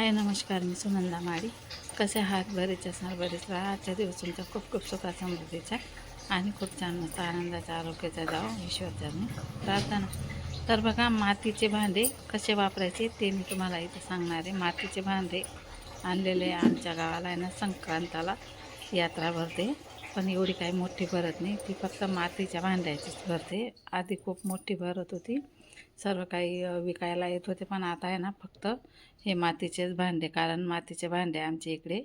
हाय नमस्कार मी सुनंदा माळी. कसे आहात? बरेच असणार बरेच राहा. आजच्या दिवस तुमचा खूप खूप सुखा समृद्धीचा आणि खूप छान मस्त आनंदाचा आरोग्याचा जावं ईश्वरचरणी प्रार्थना. तर बघा मातीचे भांडे कसे वापरायचे ते मी तुम्हाला इथं सांगणार आहे. मातीचे भांडे आणलेले आमच्या गावाला आहे ना संक्रांताला यात्रा भरते. पण एवढी काही मोठी भरत नाही. ती फक्त मातीच्या भांड्याचीच भरते. आधी खूप मोठी भरत होती. सर्व काही विकायला येत होते पण आता आहे ना फक्त हे मातीचेच भांडे कारण मातीचे भांडे आमच्या इकडे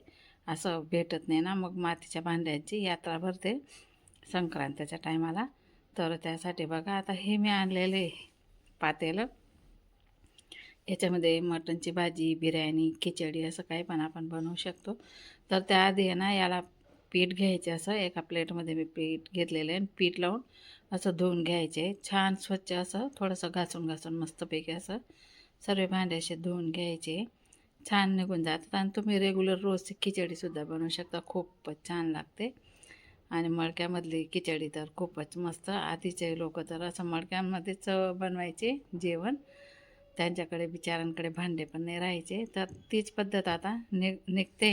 असं भेटत नाही ना. मग मातीच्या भांड्यांची यात्रा भरते संक्रांतीच्या टायमाला. तर त्यासाठी बघा आता हे मी आणलेले पातेलं. याच्यामध्ये मटणची भाजी बिर्याणी खिचडी असं काही पण आपण बनवू शकतो. तर त्याआधी आहे ना याला पीठ घ्यायचे असं एका प्लेटमध्ये मी पीठ घेतलेलं आहे आणि पीठ लावून असं धुवून घ्यायचे. छान स्वच्छ असं थोडंसं घासून घासून मस्तपैकी असं सर्व भांडे असे धुवून घ्यायचे. छान निघून जातात आणि तुम्ही रेग्युलर रोजची खिचडीसुद्धा बनवू शकता खूपच छान लागते. आणि मडक्यामधली खिचडी तर खूपच मस्त आधीचे लोक तर असं मडक्यांमध्येच बनवायचे जेवण. त्यांच्याकडे बिचारांकडे भांडे पण नाही राहायचे. तर तीच पद्धत आता नि निघते.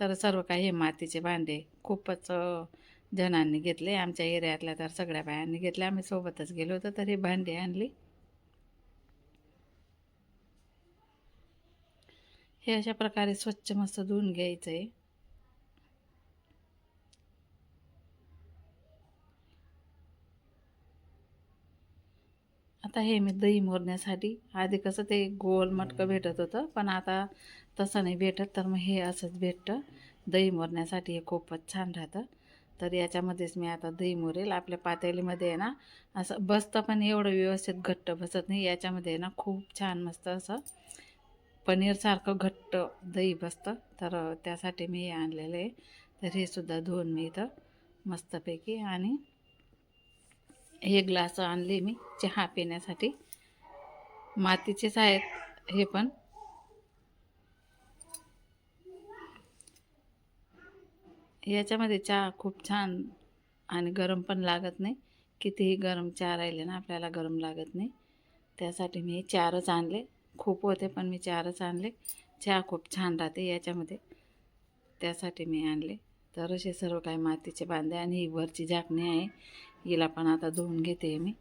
तर सर्व काही हे मातीचे भांडे खूपच जणांनी घेतले. आमच्या एरियातल्या तर सगळ्या बायांनी घेतले. आम्ही सोबतच गेलो होतो तर हे भांडी आणली. हे अशा प्रकारे स्वच्छ मस्त धुवून घ्यायचं आहे आता हे मी दही मोरण्यासाठी आधी कसं ते गोल मटकं भेटत होतं पण आता तसं नाही भेटत तर मग हे असंच भेटतं. दही मोरण्यासाठी हे खूपच छान राहतं. तर याच्यामध्येच मी आता दही मोरेल. आपल्या पातेलीमध्ये आहे ना असं बसतं पण एवढं व्यवस्थित घट्ट बसत नाही. याच्यामध्ये आहे ना खूप छान मस्त असं पनीरसारखं घट्ट दही बसतं. तर त्यासाठी मी हे आणलेलं आहे. तर हे सुद्धा धुवून मी इथं मस्तपैकी आणि हे ग्लास आणले मी चहा पिण्यासाठी. मातीचेच आहेत हे पण. याच्यामध्ये चहा खूप छान आणि गरम पण लागत नाही. कितीही गरम चहा राहिले ना आपल्याला गरम लागत नाही. त्यासाठी मी चारच आणले. खूप होते पण मी चारच आणले. चहा खूप छान राहते याच्यामध्ये. त्यासाठी मी आणले. तर असे सर्व काही मातीचे बांधे आणि ही वरची झाकणी आहे. हिला पण आता धुवून घेते मी.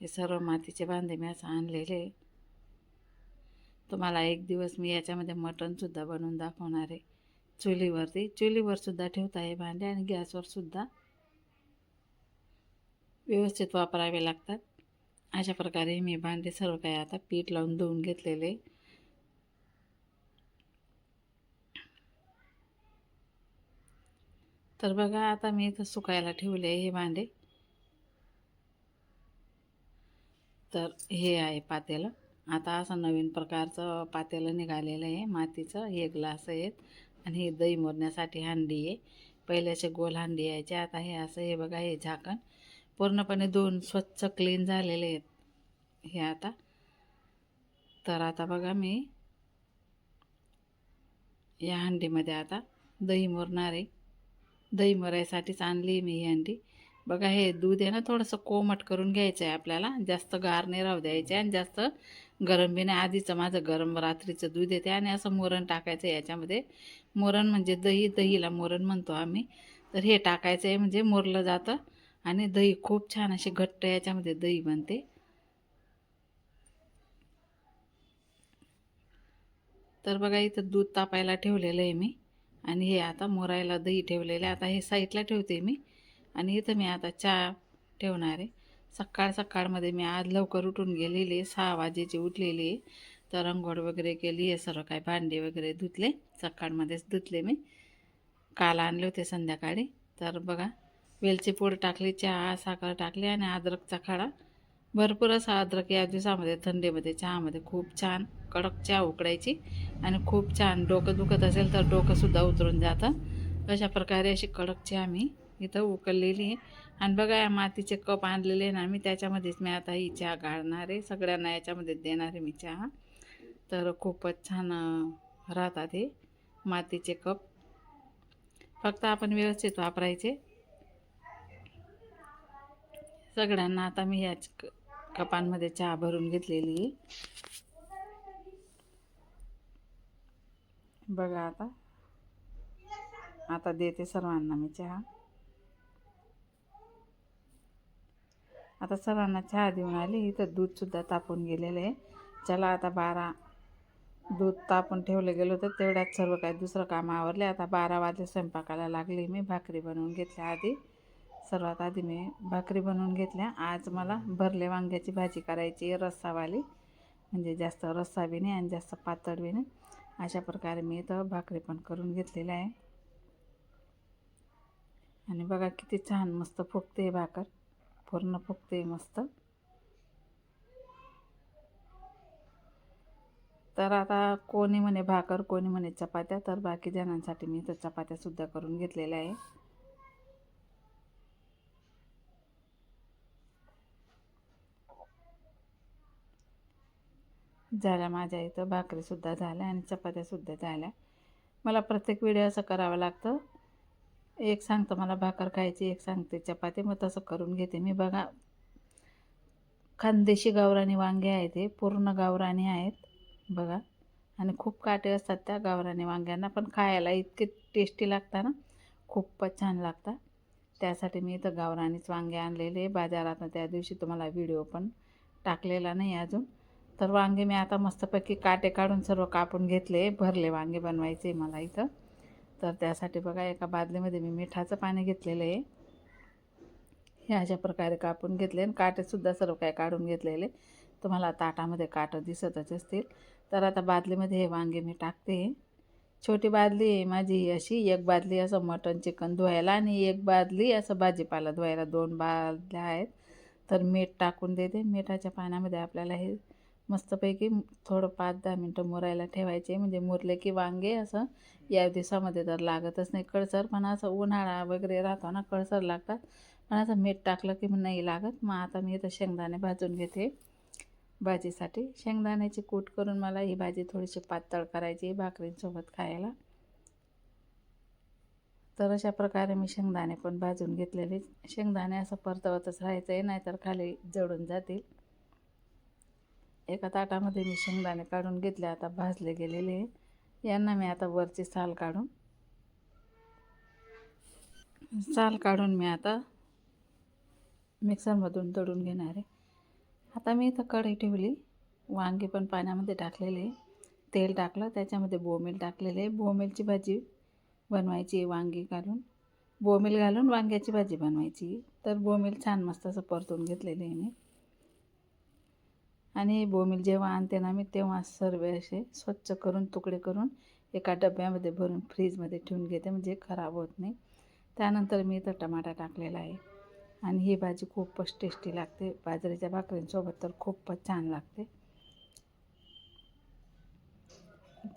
हे सर्व मातीचे बांधे मी असं आणलेले तुम्हाला एक दिवस मी याच्यामध्ये मटणसुद्धा बनवून दाखवणार आहे. चुलीवरती चुलीवरसुद्धा ठेवता हे भांडे आणि गॅसवरसुद्धा व्यवस्थित वापरावे लागतात. अशा प्रकारे मी भांडे सर्व काही आता पीठ लावून धुवून घेतलेले तर बघा आता मी इथं सुकायला ठेवले हे भांडे. तर हे आहे पातेलं. आता असं नवीन प्रकारचं पातेलं निघालेलं आहे. मातीचं हे ग्लास आहेत. आणि हे दही मोडण्यासाठी हांडी आहे. पहिल्याचे गोल हांडी यायचे. आता हे असं हे बघा हे झाकण. पूर्णपणे दोन स्वच्छ क्लीन झालेले आहेत. हे आता. तर आता बघा मी या हंडीमध्ये आता दही मोरणार आहे. दही मरायसाठीच आणली मी ही हंडी. बघा हे दूध आहे ना थोडंसं कोमट करून घ्यायचं आहे आपल्याला. जास्त गार नाही राहू द्यायचे आणि जास्त गरम बी नाही आधीचं माझं गरम रात्रीचं दूध येते आणि असं मोरण टाकायचं आहे याच्यामध्ये. मोरण म्हणजे दही दहीला मोरण म्हणतो आम्ही. तर हे टाकायचं आहे म्हणजे मोरलं जातं आणि दही खूप छान अशी घट्ट याच्यामध्ये दही बनते. तर बघा इथं दूध तापायला ठेवलेलं आहे मी आणि हे आता मोरायला दही ठेवलेलं आहे. आता हे साईडला ठेवते मी. आणि इथं मी आता चहा ठेवणार आहे. सकाळ सकाळमध्ये मी आज लवकर उठून गेलेली आहे. सहा वाजेची उठलेली आहे. तर अंघोळ वगैरे केली आहे. सर्व काय भांडे वगैरे धुतले. सकाळमध्येच धुतले मी. काल आणले होते संध्याकाळी. तर बघा वेलची पूड टाकली चहा साखर टाकली आणि अद्रकचा खडा. भरपूर असा अद्रक या दिवसामध्ये थंडीमध्ये चहामध्ये खूप छान कडक चहा उकडायची. आणि खूप छान डोकं दुखत असेल तर डोकंसुद्धा उतरून जातं. अशा प्रकारे अशी कडक चहा मी इथं उकळलेली आहे. आणि बघा या मातीचे कप आणलेले आहे ना मी त्याच्यामध्येच मी आता ही चहा गाळणार आहे. सगळ्यांना याच्यामध्येच देणार आहे मी चहा. तर खूपच छान राहतात हे मातीचे कप. फक्त आपण व्यवस्थित वापरायचे. सगळ्यांना आता मी याच क- कपांमध्ये चहा भरून घेतलेली आहे. बघा आता. आता देते सर्वांना मी चहा. आता सरांना चहा देऊन आली. इथं दूधसुद्धा तापून गेलेलं आहे. चला आता बारा दूध तापून ठेवलं गेलं होतं. तेवढ्यात सर्व काही दुसरं काम आवरले. आता बारा वाजले स्वयंपाकाला लागली मी. भाकरी बनवून घेतल्या आधी. सर्वात आधी मी भाकरी बनवून घेतल्या. आज मला भरले वांग्याची भाजी करायची रस्सावाली. म्हणजे जास्त रस्सा बी नाही आणि जास्त पातळ बी नाही. अशा प्रकारे मी इथं भाकरी पण करून घेतलेलं आहे. आणि बघा किती छान मस्त फुगते भाकर. पूर्ण फुगते मस्त. तर आता कोणी म्हणे भाकर कोणी म्हणे चपात्या तर बाकी जणांसाठी मी इथं चपात्यासुद्धा करून घेतलेल्या आहे. झाल्या माझ्या इथं भाकरीसुद्धा झाल्या आणि चपात्यासुद्धा झाल्या. मला प्रत्येक व्हिडिओ असं करावं लागतं. एक सांगतं मला भाकर खायची एक सांगते चपाती मग तसं करून घेते मी. बघा खानदेशी गावरानी वांगे आहेत हे पूर्ण गावरानी आहेत बघा. आणि खूप काटे असतात त्या गावरानी वांग्यांना पण खायला इतके टेस्टी लागतात ना खूपच छान लागतात. त्यासाठी मी इथं गावरानीच वांगे आणलेले बाजारात त्या दिवशी तुम्हाला व्हिडिओ पण टाकलेला नाही अजून. तर वांगे मी आता मस्तपैकी काटे काढून सर्व कापून घेतले भरले वांगे बनवायचे मला इथं. तर त्यासाठी बघा एका बादलीमध्ये मी मिठाचं पाणी घेतलेलं आहे. हे अशा प्रकारे कापून घेतले आणि काटेसुद्धा सर्व काय काढून घेतलेले. तुम्हाला ताटामध्ये काटं दिसतच असतील. तर आता बादलीमध्ये हे वांगे मी टाकते. छोटी बादली आहे माझी अशी. एक बादली असं मटण चिकन धुवायला आणि एक बादली असं भाजीपाला धुवायला. दोन बादल्या आहेत. तर मीठ टाकून देते. मिठाच्या पाण्यामध्ये आपल्याला हे मस्तपैकी थोडं पाच दहा मिनटं मुरायला ठेवायचे म्हणजे मुरले की वांगे असं या दिवसामध्ये तर लागतच नाही. कळसर पण असं उन्हाळा वगैरे राहतो ना कळसर लागतात. पण असं मीठ टाकलं की नाही लागत. मग आता मी इथं शेंगदाणे भाजून घेते. भाजीसाठी शेंगदाण्याची कूट करून मला ही भाजी थोडीशी पातळ करायची भाकरींसोबत खायला. तर अशा प्रकारे मी शेंगदाणे पण भाजून घेतलेले. शेंगदाणे असं परतवतच राहायचं आहे नाहीतर खाली जळून जातील. एका ताटामध्ये मी शेंगदाणे काढून घेतले आता भाजले गेलेले यांना मी आता वरची साल काढून साल काढून मी आता मिक्सरमधून तळून घेणार आहे. आता मी इथं कढई ठेवली. वांगे पण पाण्यामध्ये टाकलेले तेल टाकलं त्याच्यामध्ये बोमेल टाकलेले बोमेलची भाजी बनवायची वांगी घालून. बोमेल घालून वांग्याची भाजी बनवायची तर बोमेल छान मस्त असं परतून घेतलेले आहे मी. आणि बोमिल जेव्हा आणते ना मी तेव्हा सर्व असे स्वच्छ करून तुकडे करून एका डब्यामध्ये भरून फ्रीजमध्ये ठेवून घेते म्हणजे खराब होत नाही. त्यानंतर मी इथं टमाटा टाकलेला आहे. आणि ही भाजी खूपच टेस्टी लागते. बाजरीच्या भाकरींसोबत तर खूपच छान लागते.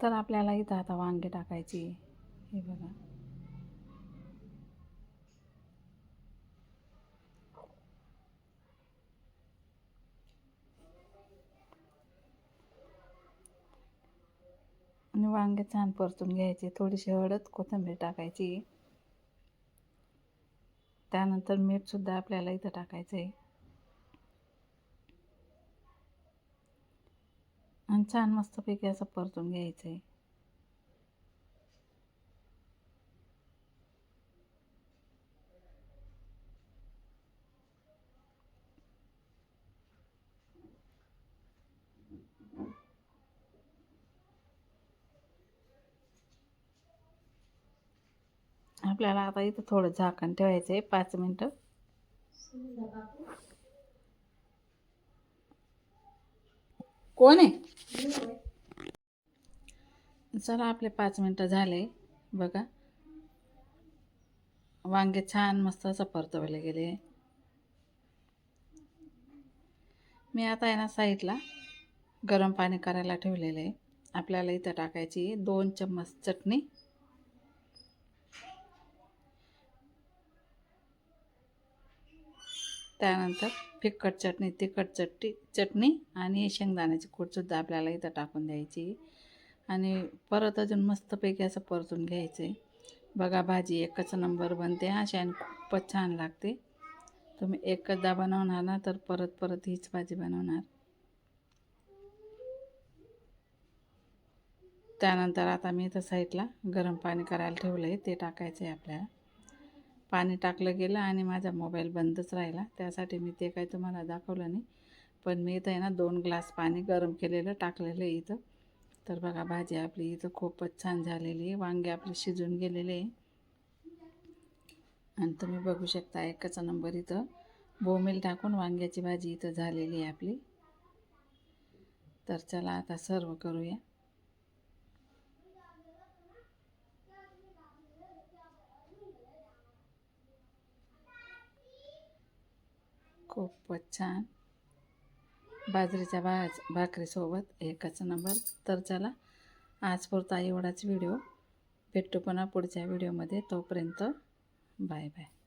तर आपल्याला इथं आता वांगे टाकायची हे बघा. वांगे छान परतून घ्यायचे. थोडीशी हळद कोथिंबीर टाकायची. त्यानंतर मीठसुद्धा आपल्याला इथं टाकायचं आहे आणि छान मस्तपैकी असं परतून घ्यायचं आहे आपल्याला आता इथं थोडं झाकण ठेवायचं आहे पाच मिनटं. कोण आहे? चला आपले पाच मिनटं झाले. बघा. वांगे छान मस्त असं परतवले गेले. मी आता आहे ना साईडला गरम पाणी करायला ठेवलेलं आहे. आपल्याला इथं टाकायची दोन चम्मच चटणी. त्यानंतर फिक्कट चटणी तिखट चटणी चटणी आणि शेंगदाण्याची कूटसुद्धा आपल्याला इथं टाकून द्यायची. आणि परत अजून मस्तपैकी असं परतून घ्यायचं. आहे बघा भाजी एकच नंबर बनते अशी आणि खूपच छान लागते. तुम्ही एकचदा बनवणार ना तर परत परत हीच भाजी बनवणार. त्यानंतर आता मी इथं साईडला गरम पाणी करायला ठेवलं आहे ते टाकायचं आहे आपल्याला. पाणी टाकलं गेलं आणि माझा मोबाईल बंदच राहिला. त्यासाठी मी ते काही तुम्हाला दाखवलं नाही. पण मी इथं आहे ना दोन ग्लास पाणी गरम केलेलं टाकलेलं आहे इथं. तर बघा भाजी आपली इथं खूपच छान झालेली आहे. वांगे आपले शिजून गेलेले आहे. आणि तुम्ही बघू शकता एकाचा नंबर इथं बोमेल टाकून वांग्याची भाजी इथं झालेली आहे आपली. तर चला आता सर्व करूया. खूपच छान बाजरीच्या भाज भाकरीसोबत एकच नंबर तर चला आजपुरता एवढाच व्हिडिओ भेटतो पुन्हा पुढच्या व्हिडिओमध्ये तोपर्यंत बाय बाय